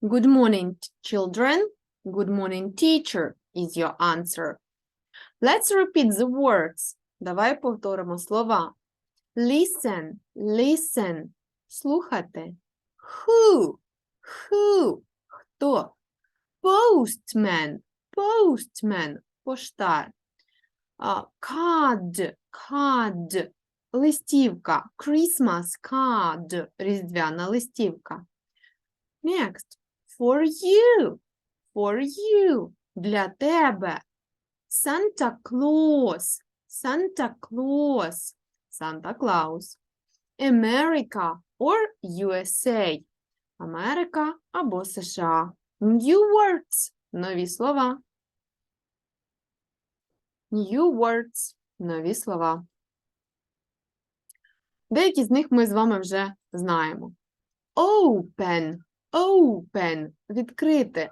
Good morning, t- children. Good morning, teacher, is your answer. Let's repeat the words. Давай повторимо слова. Listen, listen. Слухати. Who, who, хто? Postman, postman, поштар. А, Card, card, листівка. Christmas card, різдвяна листівка. Next. For you. For you. Для тебе. Santa Claus. Santa Claus. Santa Claus. America or USA. Америка або США. New words. Нові слова. New words. Нові слова. Деякі з них ми з вами вже знаємо. Open. Open – відкрити.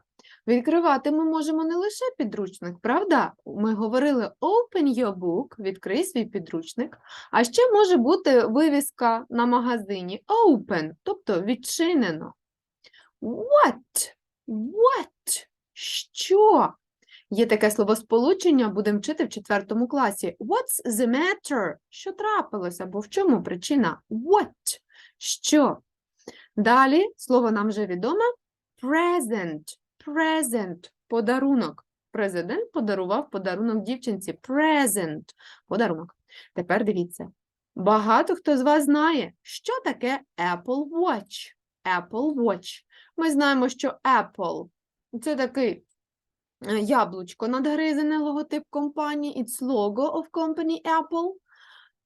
Відкривати ми можемо не лише підручник, правда? Ми говорили open your book, відкрий свій підручник, а ще може бути вивіска на магазині open, тобто відчинено. What? What? Що? Є таке словосполучення, будемо вчити в четвертому класі. What's the matter? Що трапилося, або в чому причина? What? Що? Далі слово нам вже відоме. Present. Present. Подарунок. Президент подарував подарунок дівчинці. Present. Подарунок. Тепер дивіться. Багато хто з вас знає, що таке Apple Watch. Apple Watch. Ми знаємо, що Apple – це такий е, яблучко надгризене логотип компанії. It's logo of company Apple.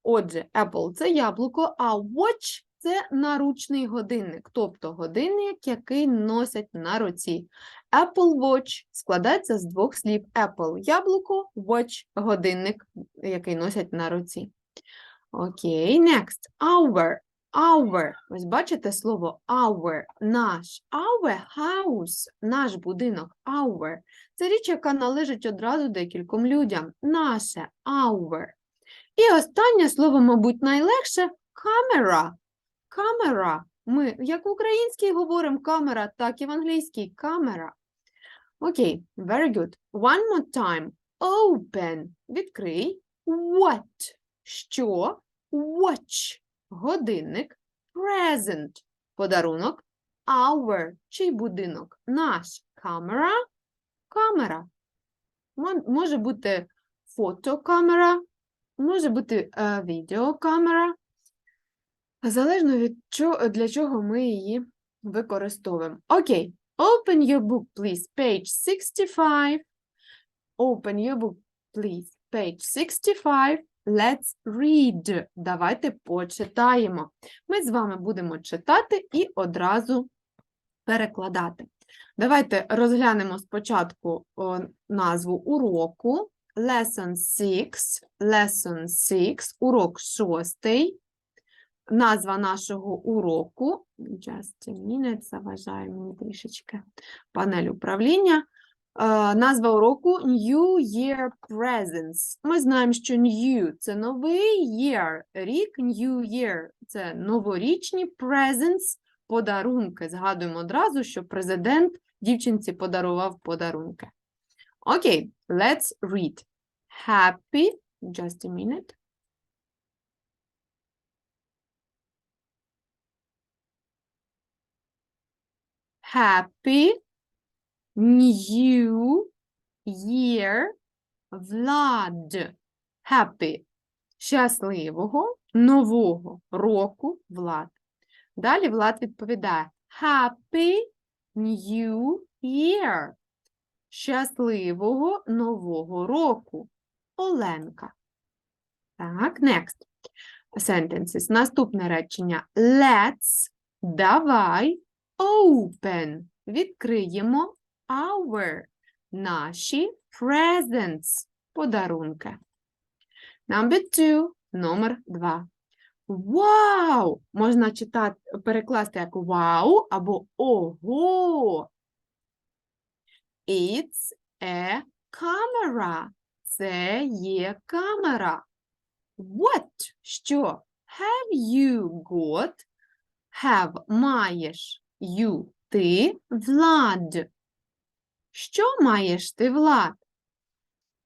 Отже, Apple – це яблуко, а Watch – це наручний годинник, тобто годинник, який носять на руці. Apple Watch складається з двох слів Apple – яблуко, Watch – годинник, який носять на руці. Окей, next. Our. Our. Ось бачите слово our, наш. Our house, наш будинок, our. Це річ, яка належить одразу декільком людям. Наше, our. І останнє слово, мабуть, найлегше камера. Камера. Ми як в українській говоримо камера, так і в англійській камера. Окей, very good. One more time. Open. Відкрий. What? Що? Watch. Годинник. Present. Подарунок. Our. Чий будинок? Наш. Камера. Камера. Може бути фотокамера, може бути е, відеокамера. Залежно від чого, для чого ми її використовуємо. Окей. Open your book, please. Page 65. Open your book, please. Page 65. Let's read. Давайте почитаємо. Ми з вами будемо читати і одразу перекладати. Давайте розглянемо спочатку назву уроку. Lesson 6. Lesson 6. Урок шостий. Назва нашого уроку. Just a minute, заважає мені трішечки панель управління. Е, Назва уроку New Year Presents. Ми знаємо, що New – це новий year, рік New Year – це новорічні presents, подарунки. Згадуємо одразу, що президент дівчинці подарував подарунки. Окей, let's read. Happy, just a minute. Happy New Year Влад. Happy. Щасливого нового року Влад. Далі Влад відповідає Happy New Year. Щасливого нового року. Оленка. Так, next. Sentences. Наступне речення. Let's. Давай. Open. Відкриємо our. Наші presents. Подарунки. Number two. Номер два. Вау! Можна читати, перекласти як вау або ого. It's a camera. Це є камера. What? Що? Have you got? Have маєш. You ти, Влад? Що маєш ти, Влад?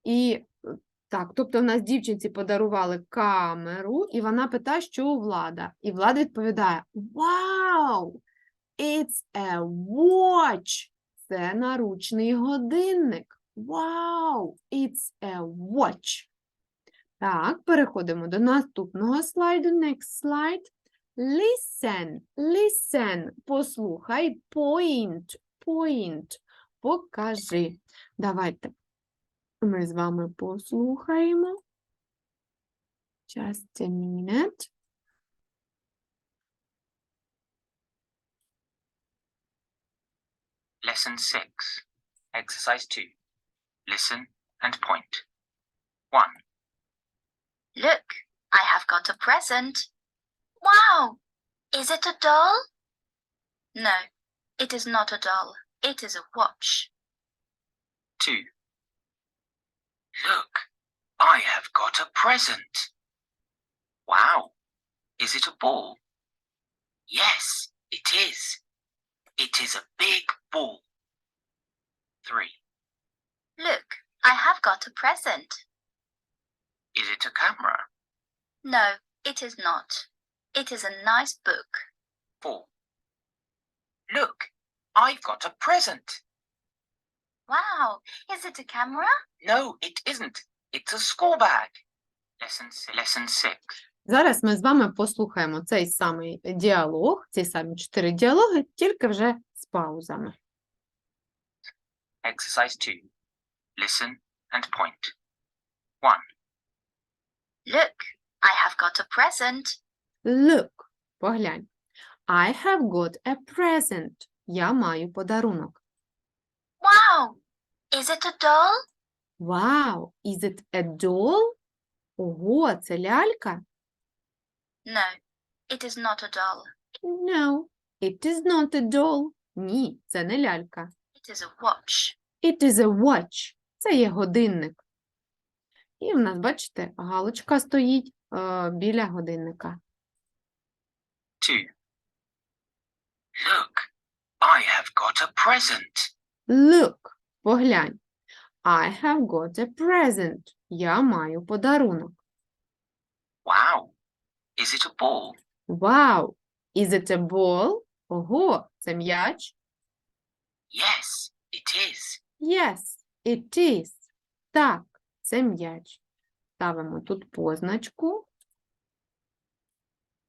І е, так, тобто в нас дівчинці подарували камеру, і вона питає, що у Влада. І Влад відповідає: Вау! It's a watch! Це наручний годинник. Вау! It's a watch. Так, переходимо до наступного слайду. Next slide. Listen, listen. Послухай. Point, point. Покажи. Давайте ми з вами послухаємо. Just a minute. Lesson 6. Exercise 2. Listen and point. 1, Look, I have got a present. Wow! Is it a doll? No, it is not a doll. It is a watch. 2. Look, I have got a present. Wow. Is it a ball? Yes, it is. It is a big ball. 3. Look, I have got a present. Is it a camera? No, it is not. It is a nice book. 4. Look, I've got a present. Wow! Is it a camera? No, it isn't. It's a school bag. Lesson 6. Lesson 6. Зараз ми з вами послухаємо цей самий діалог, ці самі чотири діалоги, тільки вже з паузами. Exercise 2. Listen and point. 1, Look, I have got a present. Look, поглянь. I have got a present. Я маю подарунок. Wow! Is it a doll? Wow, is it a doll? Ого, це лялька? No, it is not a doll. No, it is not a doll. Ні, це не лялька. It is a watch. It is a watch. Це є годинник. І в нас, бачите, галочка стоїть е, біля годинника. 2. Look, I have got a present. Look, поглянь. I have got a present. Я маю подарунок. Wow. Is it a ball? Wow, is it a ball? Ого, це м'яч? Yes, it is. Yes, it is. Так, це м'яч. Ставимо тут позначку.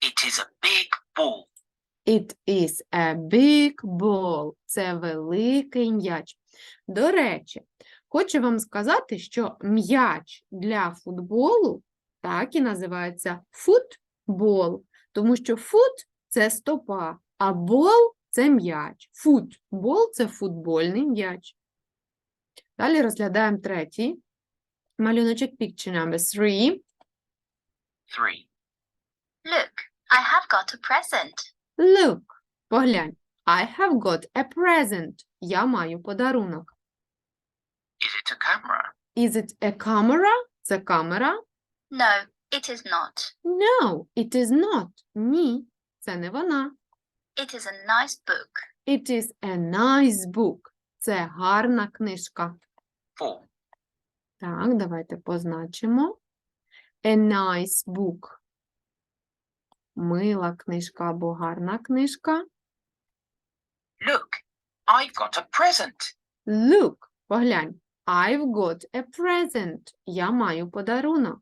It is a big ball. It is a big ball. Це великий м'яч. До речі, хочу вам сказати, що м'яч для футболу так і називається футбол, тому що фут – це стопа, а бол – це м'яч. Футбол – це футбольний м'яч. Далі розглядаємо третій малюночок picture number three. 3. Look, I have got a present. Look, поглянь. I have got a present. Я маю подарунок. Is it a camera? Is it a camera? Це камера? No, it is not. No, it is not. Ні, це не вона. It is a nice book. It is a nice book. Це гарна книжка. 4. Так, давайте позначимо. A nice book. Мила книжка або гарна книжка. Look, I've got a present. Look, поглянь. I've got a present. Я маю подарунок.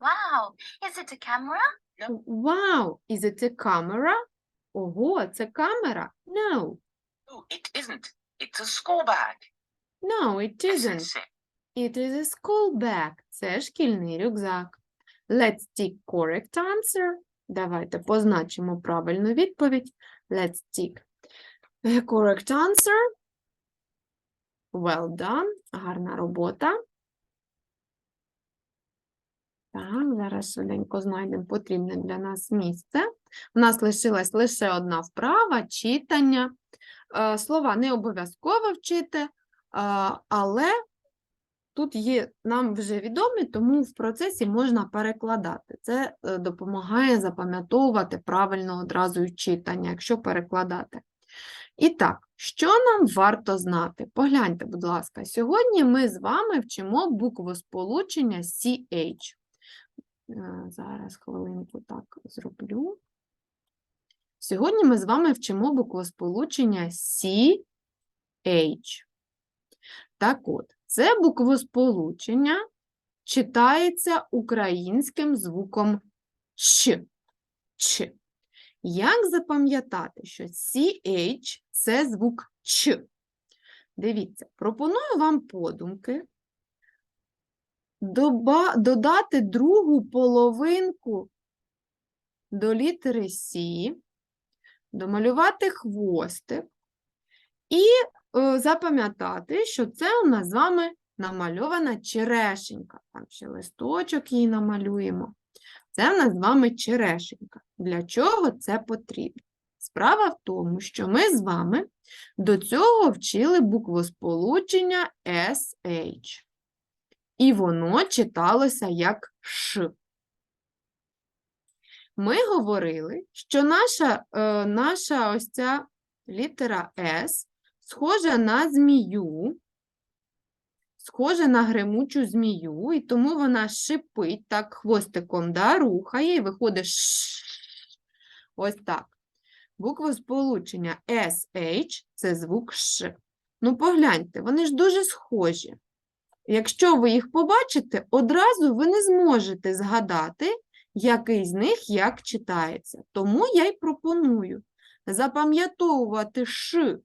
Wow, is it a camera? Wow, is it a camera? Ого, це камера? No, No, it isn't. It's a school bag. no, it isn't. It is a school bag. Це шкільний рюкзак. Let's tick correct answer. Давайте позначимо правильну відповідь. Let's tick correct answer. Well done. Гарна робота. Так, зараз швиденько знайдемо потрібне для нас місце. У нас лишилась лише одна вправа, читання. Е, Слова не обов'язково вчити, але тут є нам вже відомі, тому в процесі можна перекладати. Це е, допомагає запам'ятовувати правильно одразу читання, якщо перекладати. І так, що нам варто знати? Погляньте, будь ласка, сьогодні ми з вами вчимо буквосполучення CH. Е, Зараз хвилинку так зроблю. Сьогодні ми з вами вчимо буквосполучення CH. Так от, це буквосполучення читається українським звуком Ч. Ч. Як запам'ятати, що CH – це звук Ч? Дивіться, пропоную вам подумки додати другу половинку до літери С, домалювати хвостик і запам'ятати, що це у нас з вами намальована черешенька. Там ще листочок їй намалюємо. Це в нас з вами черешенька. Для чого це потрібно? Справа в тому, що ми з вами до цього вчили буквосполучення SH. І воно читалося як Ш. Ми говорили, що наша, е, наша ось ця літера С схожа на змію, схожа на гремучу змію, і тому вона шипить так хвостиком, да, рухає і виходить ш. Ось так. Буквосполучення SH – це звук Ш. Ну, погляньте, вони ж дуже схожі. Якщо ви їх побачите, одразу ви не зможете згадати, який з них як читається. Тому я й пропоную запам'ятовувати Ш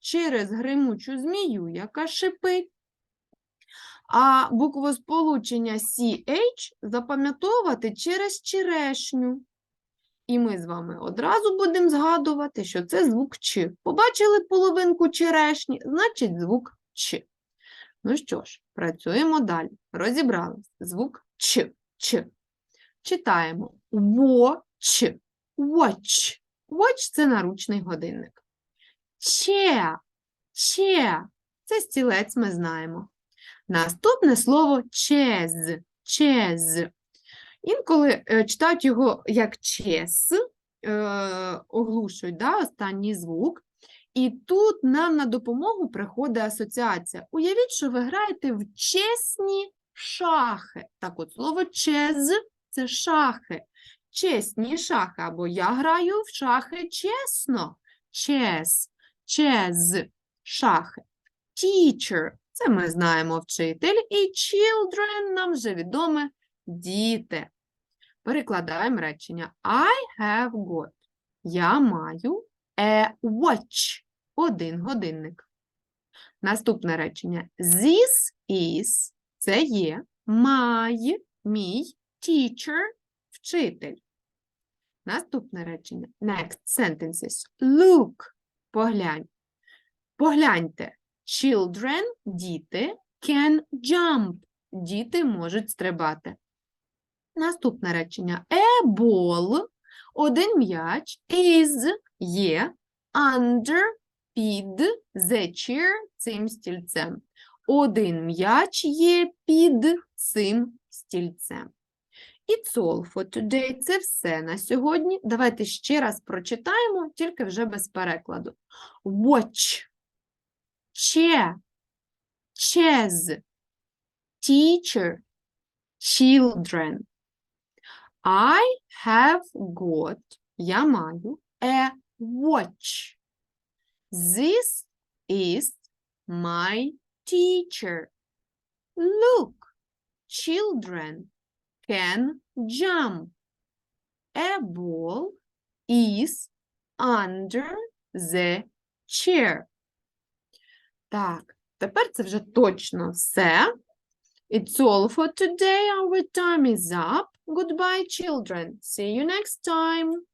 через гримучу змію, яка шипить, а буквосполучення CH запам'ятовувати через черешню. І ми з вами одразу будемо згадувати, що це звук Ч. Побачили половинку черешні, значить звук Ч. Ну що ж, працюємо далі. Розібрались. Звук Ч. Ч. Читаємо watch. Watch. Watch – це наручний годинник. Че. Че. Це стілець ми знаємо. Наступне слово чез. Чез. Інколи е, читають його як чес, е, оглушують да, останній звук. І тут нам на допомогу приходить асоціація. Уявіть, що ви граєте в чесні шахи. Так от слово чез це шахи. Чесні шахи. Або я граю в шахи чесно. Чес, чез, шахи. Teacher – це ми знаємо вчитель. І children нам вже відоме діти. Перекладаємо речення. I have got. Я маю a watch. Один годинник. Наступне речення. This is – це є my, мій teacher, вчитель. Наступне речення. Next sentences. Look. Поглянь. Погляньте. Children – діти. Can jump. Діти можуть стрибати. Наступне речення. A ball – один м'яч. Is – є. Under – під. The chair – цим стільцем. Один м'яч є під цим стільцем. It's all for today. Це все на сьогодні. Давайте ще раз прочитаємо, тільки вже без перекладу. Watch. Chair. Chess. Teacher. Children. I have got, я маю, a watch. This is my teacher. Look, children can jump. A ball is under the chair. Так, тепер це вже точно все. It's all for today. Our time is up. Goodbye, children. See you next time.